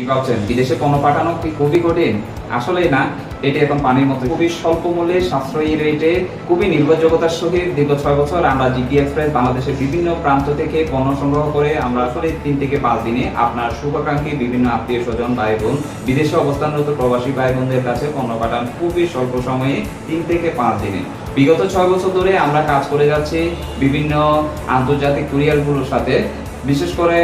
কি ভাবছেন? বিদেশে পণ্য পাঠানো কি খুবই কঠিন? আসলেই না, এটি এখন পানির মতো। খুবই স্বল্প মূল্যে, সাশ্রয়ী রেটে খুবই নির্ভরযোগ্যতার সহিত দীর্ঘ ছয় বছর আমরা জিপি এক্সপ্রেস বাংলাদেশের বিভিন্ন প্রান্ত থেকে পণ্য সংগ্রহ করে আমরা আসলে তিন থেকে পাঁচ দিনে আপনার শুভাকাঙ্ক্ষী বিভিন্ন আত্মীয় স্বজন ভাই বোন বিদেশে অবস্থানরত প্রবাসী ভাই বোনদের কাছে পণ্য পাঠান খুবই স্বল্প সময়ে, তিন থেকে পাঁচ দিনে। বিগত ছয় বছর ধরে আমরা কাজ করে যাচ্ছি বিভিন্ন আন্তর্জাতিক কুরিয়ারগুলোর সাথে। বিশেষ করে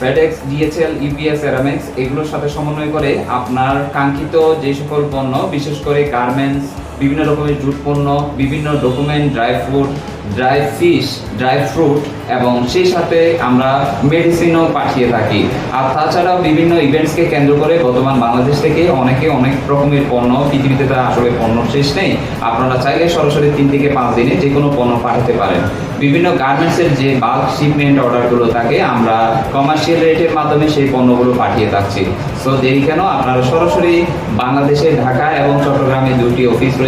ফেডেক্স ডিএচএল ইপিএস এরামেক্স এগুলোর সাথে সমন্বয় করে আপনার কাঙ্ক্ষিত যে সকল পণ্য, বিশেষ করে গার্মেন্টস বিভিন্ন রকমের জুট পণ্য, বিভিন্ন document dry fruit dry fish dry fruit এবং সেই সাথে আমরা মেডিসিনও পাঠিয়ে থাকি। আর তাছাড়াও বিভিন্ন ইভেন্টসকে কেন্দ্র করে বর্তমান বাংলাদেশ থেকে অনেকে অনেক রকমের পণ্য, পৃথিবীতে তো আসলে পণ্য শেষ নেই। আপনারা চাইলে সরাসরি তিন থেকে পাঁচ দিনে যে কোনো পণ্য পাঠাতে পারেন। বিভিন্ন গার্মেন্টসের যে বাল্ক শিপমেন্ট অর্ডারগুলো থাকে, আমরা কমার্শিয়াল রেটের মাধ্যমে সেই পণ্যগুলো পাঠিয়ে থাকছি। সো দেরি কেন আপনারা সরাসরি বাংলাদেশের ঢাকা এবং চট্টগ্রামে দুটি অফিস রয়েছে।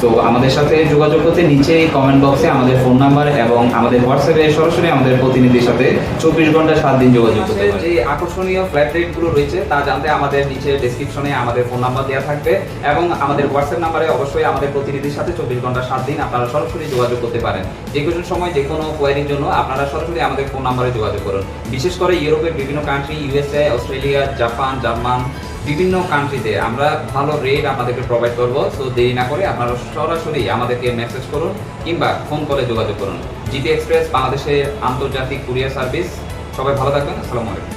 সো আমাদের সাথে যোগাযোগ করতে নিচে কমেন্ট বক্সে আমাদের ফোন নাম্বার এবং আমাদের হোয়াটসঅ্যাপে সরাসরি আমাদের প্রতিনিধির সাথে চব্বিশ ঘণ্টা সাত দিন যোগাযোগ করতে যে আকর্ষণীয় ফ্ল্যাট রেটগুলো রয়েছে তা জানতে আমাদের নিচে ডেসক্রিপশনে আমাদের ফোন নাম্বার দেওয়া থাকবে এবং আমাদের হোয়াটসঅ্যাপ নাম্বারে অবশ্যই আমাদের প্রতিনিধির সাথে চব্বিশ ঘণ্টা সাত দিন আপনারা সরাসরি যোগাযোগ করতে পারেন। যে কোনো সময় যে কোনো কোয়ারির জন্য আপনারা সরাসরি আমাদের ফোন নাম্বারে যোগাযোগ করুন। বিশেষ করে ইউরোপের বিভিন্ন country USA Australia Japan German বিভিন্ন কান্ট্রিতে আমরা ভালো রেট আপনাদেরকে প্রোভাইড করব সো দেরি না করে আপনারা সরাসরি আমাদেরকে মেসেজ করুন কিংবা ফোন করে যোগাযোগ করুন। জিটি এক্সপ্রেস বাংলাদেশের আন্তর্জাতিক কুরিয়ার সার্ভিস সবাই ভালো থাকবেন, আসসালামু আলাইকুম।